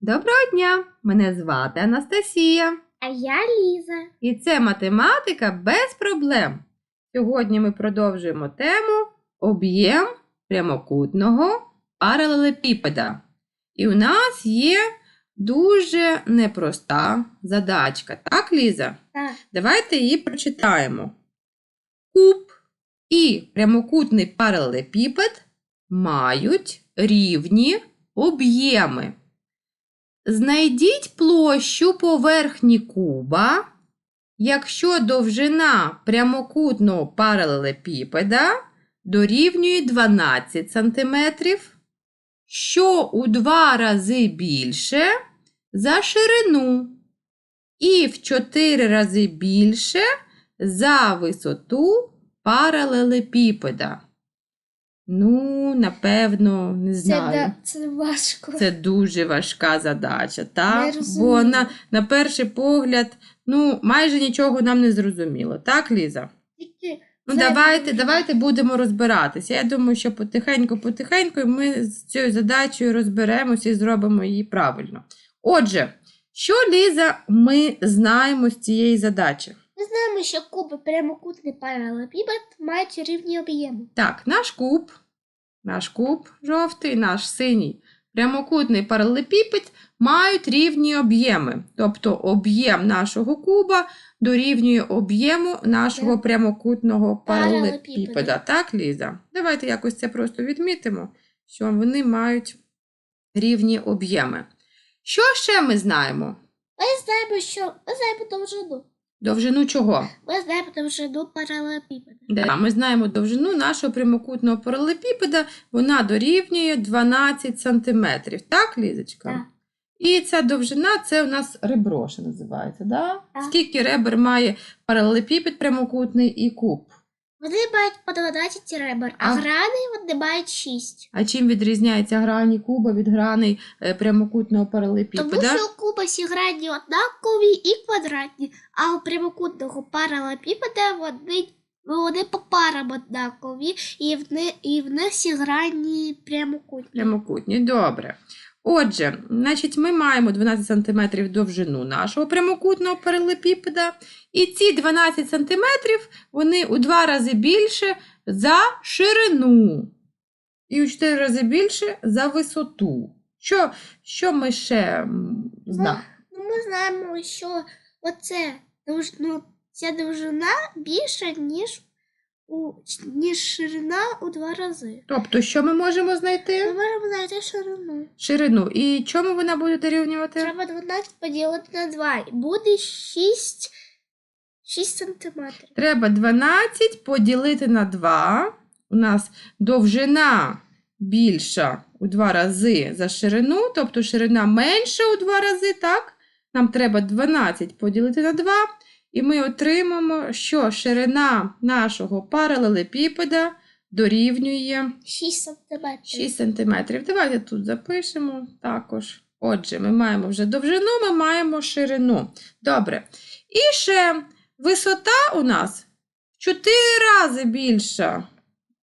Доброго дня! Мене звати Анастасія. А я Ліза. І це математика без проблем. Сьогодні ми продовжуємо тему об'єм прямокутного паралелепіпеда. І у нас є дуже непроста задачка. Так, Ліза? Так. Давайте її прочитаємо. Куб і прямокутний паралелепіпед мають рівні об'єми. Знайдіть площу поверхні куба, якщо довжина прямокутного паралелепіпеда дорівнює 12 см, що у два рази більше за ширину і в 4 рази більше за висоту паралелепіпеда. Ну, напевно, не Це, знаю. да, це важко. Це дуже важка задача, так? Бо на, на перший погляд, ну, майже нічого нам не зрозуміло. Так, Ліза? Тільки Ну, давайте, давайте будемо розбиратися. Я думаю, що потихеньку-потихеньку ми з цією задачею розберемося і зробимо її правильно. Отже, що, Ліза, ми знаємо з цієї задачі? Ми знаємо, що куби прямокутний паралелепіпед мають рівні об'єми. Так, наш куб, наш куб жовтий, наш синій прямокутний паралелепіпед мають рівні об'єми. Тобто об'єм нашого куба дорівнює об'єму нашого прямокутного паралелепіпеда. Паралелепіпеда. Так, Ліза? Давайте якось це просто відмітимо, що вони мають рівні об'єми. Що ще ми знаємо? Ми знаємо, що ми знаємо довжину. Довжину чого? Ми знаємо довжину паралелепіпеда. Де ми знаємо довжину нашого прямокутного паралелепіпеда, вона дорівнює 12 сантиметрів. Так, Лізочка? Так. І ця довжина це у нас ребро, що називається. Да? Так. Скільки ребер має паралелепіпед прямокутний і куб? Вони мають по 12 ребер, а А- грани вони мають 6. А чим відрізняється грані куба від граней прямокутного Тому що у куба всі грані однакові і квадратні, а у прямокутного паралелепіпеда вони, вони по парам однакові, і в, них, і в них всі грані прямокутні. Прямокутні, добре. Отже, значить, ми маємо 12 см довжину нашого прямокутного паралелепіпеда. І ці 12 см вони у два рази більше за ширину. І у 4 рази більше за висоту. Що, що ми ще знаємо? Ну, ми знаємо, що оце ну, ця довжина більша, ніж, у... ніж ширина у два рази. Тобто, що ми можемо Ми знайти? можемо знайти ширину. Ширину. І чому вона буде дорівнювати? Треба 12 поділити на 2. І буде 6, 6 сантиметрів. Треба 12 поділити на 2. У нас довжина більша у два рази за ширину, тобто ширина менша у два рази, так? Нам треба 12 поділити на 2, і ми отримаємо, що ширина нашого паралелепіпеда дорівнює 6 сантиметрів. 6 см. Давайте тут запишемо також. Отже, ми маємо вже довжину, ми маємо ширину. Добре. І ще висота у нас в 4 рази більша.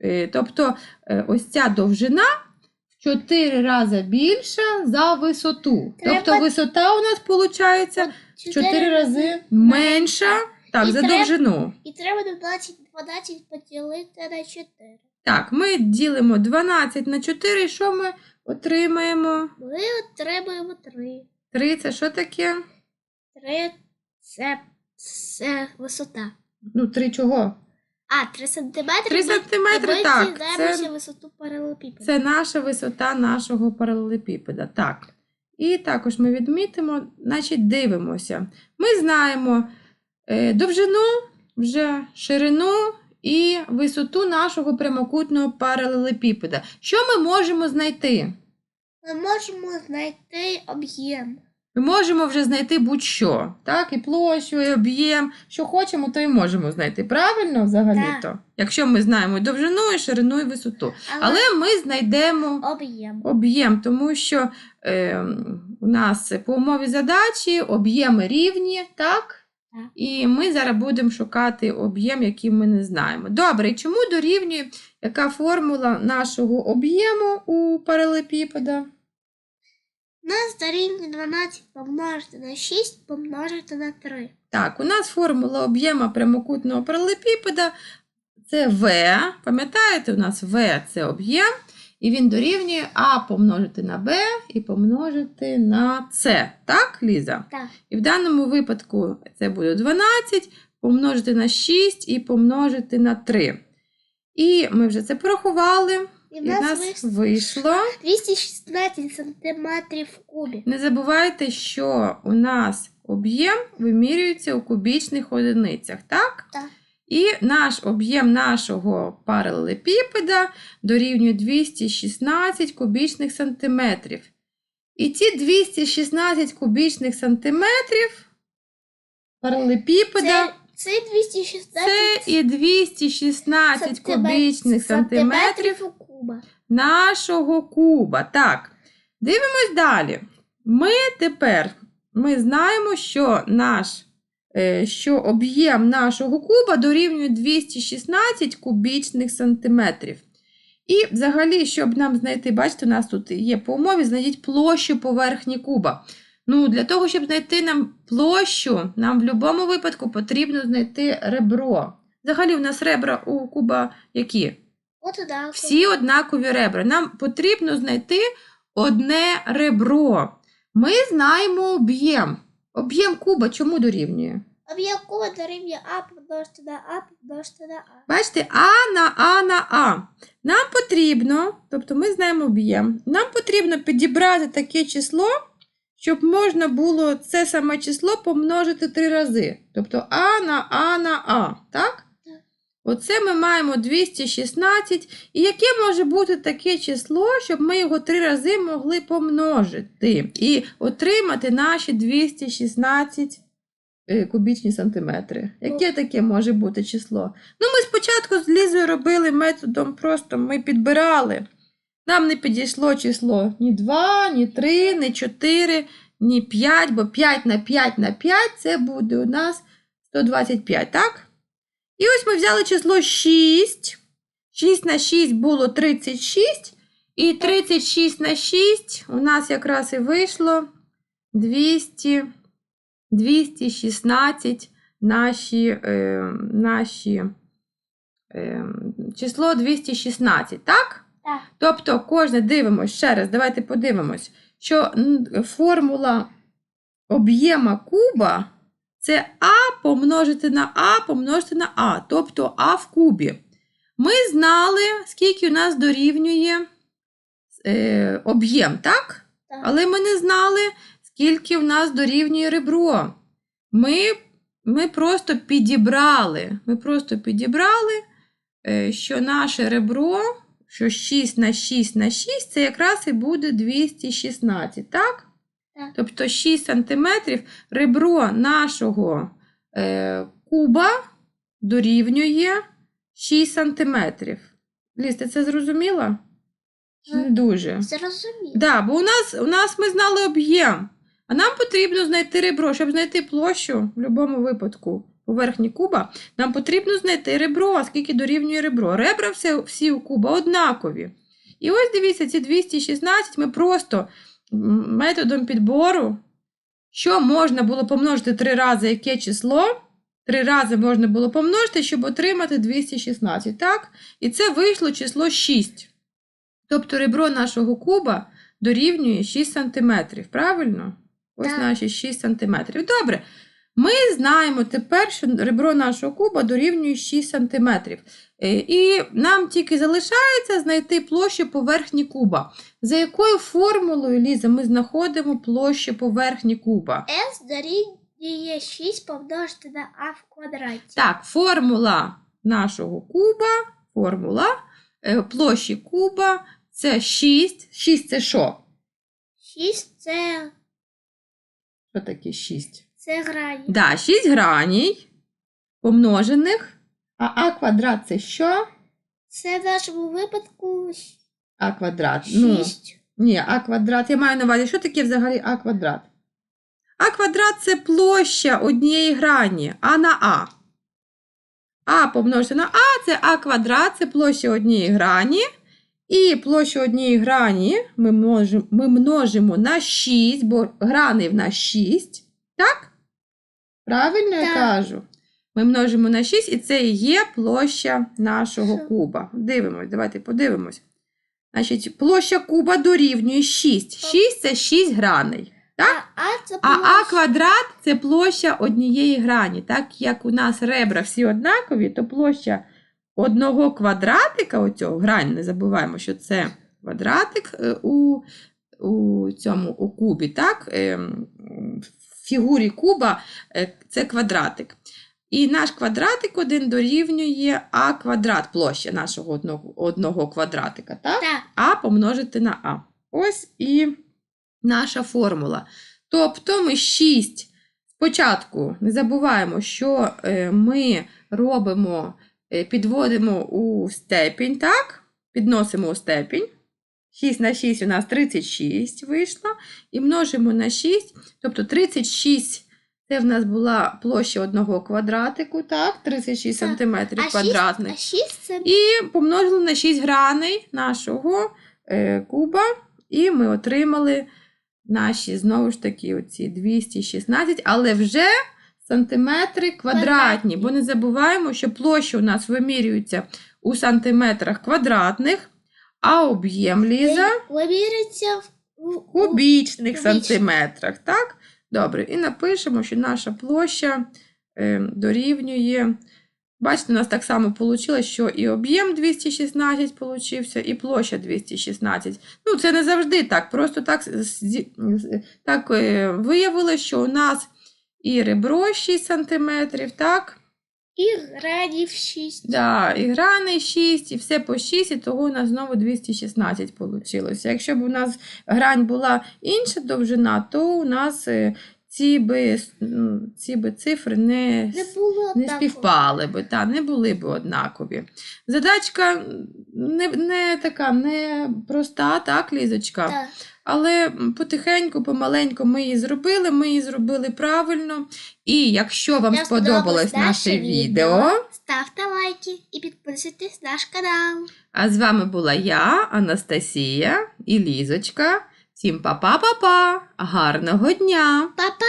Е, Тобто е, ось ця довжина в 4 рази більша за висоту. Тобто висота у нас виходить 4 рази менша так, І за треба- довжину. І треба 12, 12 поділити на 4. Так, ми ділимо 12 на 4, і що ми отримаємо? Ми отримуємо 3. 3 це що таке? 3 це, це висота. Ну, 3 чого? А, 3 сантиметри. 3 сантиметри, так. дізнаємося Це, висоту паралелепіпеда. це наша висота нашого паралелепіпеда. Так. І також ми відмітимо, значить, дивимося. Ми знаємо е, довжину, вже ширину і висоту нашого прямокутного паралелепіпеда. Що ми можемо знайти? Ми можемо знайти об'єм. Ми можемо вже знайти будь-що, так? І площу, і об'єм. Що хочемо, то і можемо знайти. Правильно взагалі-то? Якщо ми знаємо і довжину, і ширину, і висоту. Але ми знайдемо об'єм. об'єм, тому що е, у нас по умові задачі об'єми рівні, так? Так. І ми зараз будемо шукати об'єм, який ми не знаємо. Добре, і чому дорівнює яка формула нашого об'єму у паралепіпеда? Нас дорівнює 12 помножити на 6 помножити на 3. Так, у нас формула об'єма прямокутного паралелепіпеда це В. Пам'ятаєте, у нас В це об'єм, і він дорівнює А помножити на Б і помножити на С. Так, Ліза? Так. І в даному випадку це буде 12 помножити на 6 і помножити на 3. І ми вже це порахували, І в нас, нас вийшло вийшло. 216 сантиметрів в кубі. Не забувайте, що у нас об'єм вимірюється у кубічних одиницях, так? Так. І наш об'єм нашого паралелепіпеда дорівнює 216 кубічних сантиметрів. І ці 216 кубічних сантиметрів паралелепіпеда Це, це 216 це і 216 сантиме- кубічних сантиметрів у куба. нашого куба. Так, дивимось далі. Ми тепер ми знаємо, що наш е, що об'єм нашого куба дорівнює 216 кубічних сантиметрів. І взагалі, щоб нам знайти, бачите, у нас тут є по умові, знайдіть площу поверхні куба. Ну, для того, щоб знайти нам площу, нам в будь-якому випадку потрібно знайти ребро. Взагалі, у нас ребра у куба які? От однаково. Всі однакові ребра. Нам потрібно знайти одне ребро. Ми знаємо об'єм. Об'єм куба чому дорівнює? Об'єм куба дорівнює А помножити на А помножити на А. Бачите, А на А на А. Нам потрібно, тобто ми знаємо об'єм, нам потрібно підібрати таке число, щоб можна було це саме число помножити три рази. Тобто А на А на А. Так? Так. Оце ми маємо 216. І яке може бути таке число, щоб ми його три рази могли помножити і отримати наші 216 е, кубічні сантиметри. Яке таке може бути число? Ну, ми спочатку з Лізою робили методом, просто ми підбирали. Нам не підійшло число ні 2, ні 3, ні 4, ні 5, бо 5 на 5 на 5 це буде у нас 125, так? І ось ми взяли число 6. 6 на 6 було 36. І 36 на 6 у нас якраз і вийшло 200, 216 наші, е, наші е, число 216, так? Так. Тобто кожне дивимось ще раз, давайте подивимось, що формула об'єма куба це А помножити на А помножити на А, тобто А в кубі. Ми знали, скільки у нас дорівнює е, об'єм, так? Так. Але ми не знали, скільки в нас дорівнює ребро. Ми, ми просто підібрали. Ми просто підібрали, е, що наше ребро, що 6 на 6 на 6, це якраз і буде 216, так? Так. Тобто 6 см ребро нашого е, куба дорівнює 6 см. Ліз, ти це зрозуміла? Не дуже. Зрозуміло. Да, бо у нас, у нас ми знали об'єм. А нам потрібно знайти ребро, щоб знайти площу в будь-якому випадку поверхні куба, нам потрібно знайти ребро, а скільки дорівнює ребро. Ребра всі, всі у куба однакові. І ось дивіться, ці 216 ми просто методом підбору, що можна було помножити три рази яке число. Три рази можна було помножити, щоб отримати 216, так? І це вийшло число 6. Тобто ребро нашого куба дорівнює 6 см, правильно? Ось Так. наші 6 см. Добре. Ми знаємо тепер, що ребро нашого куба дорівнює 6 см. І нам тільки залишається знайти площу поверхні куба. За якою формулою, Ліза, ми знаходимо площу поверхні куба? С дорівнює 6 помножити на А в квадраті. Так, формула нашого куба, формула е, площі куба це 6. 6 це що? 6 це, Що таке 6? Це грані. Да, 6 граній помножених. А а квадрат це що? Це в нашому випадку А квадрат. Ну, 6. ні, а квадрат. Я маю на увазі, що таке взагалі а квадрат? А квадрат це площа однієї грані, а на а. А помножити на а це а квадрат, це площа однієї грані. І площу однієї грані ми множимо, ми множимо на 6, бо граней в нас 6. Так? Правильно я Так. кажу? Ми множимо на 6, і це і є площа нашого Що? куба. Дивимось, давайте подивимось. Значить, площа куба дорівнює 6. 6 це 6 граней. Так? А, а це А а площа. квадрат це площа однієї грані. Так як у нас ребра всі однакові, то площа одного квадратика, оцього грань, не забуваємо, що це квадратик е, у, у цьому у кубі, так? Ем, фігурі куба е, це квадратик. І наш квадратик один дорівнює а квадрат площа нашого одного, одного квадратика. Так? Так. А помножити на А. Ось і наша формула. Тобто ми 6 спочатку не забуваємо, що е, ми робимо, е, підводимо у степінь, так? Підносимо у степінь. 6 на 6 у нас 36 вийшло. І множимо на 6, тобто 36 це в нас була площа одного квадратику, так? 36 Так. сантиметрів А квадратних. 6, а 6 це І помножили на 6 граней нашого е, куба, і ми отримали наші, знову ж таки, оці 216, але вже сантиметри квадратні, Квадратні. бо не забуваємо, що площа у нас вимірюється у сантиметрах квадратних, а об'єм ліза вимірюється в кубічних сантиметрах. Так? Добре, і напишемо, що наша площа е, дорівнює. Бачите, у нас так само вийшло, що і об'єм 216 получився, і площа 216. Ну, це не завжди так. Просто так, так е, виявилося, що у нас і ребро 6 сантиметрів, так? І гранів 6. Да, і грани 6, і все по 6, і того у нас знову 216 вийшло. Якщо б у нас грань була інша довжина, то у нас е, ці би, м, ці би цифри не, Не було не співпали би, та, не були б однакові. Задачка не, не така не проста, так, Лізочка? Так. Але потихеньку, помаленьку ми її зробили, ми її зробили правильно. І якщо вам Якщо сподобалось наше відео, Ставте лайки і підписуйтесь на наш канал. а з вами була я, Анастасія і Лізочка. Всім па-па-па-па! Гарного дня! Па-па!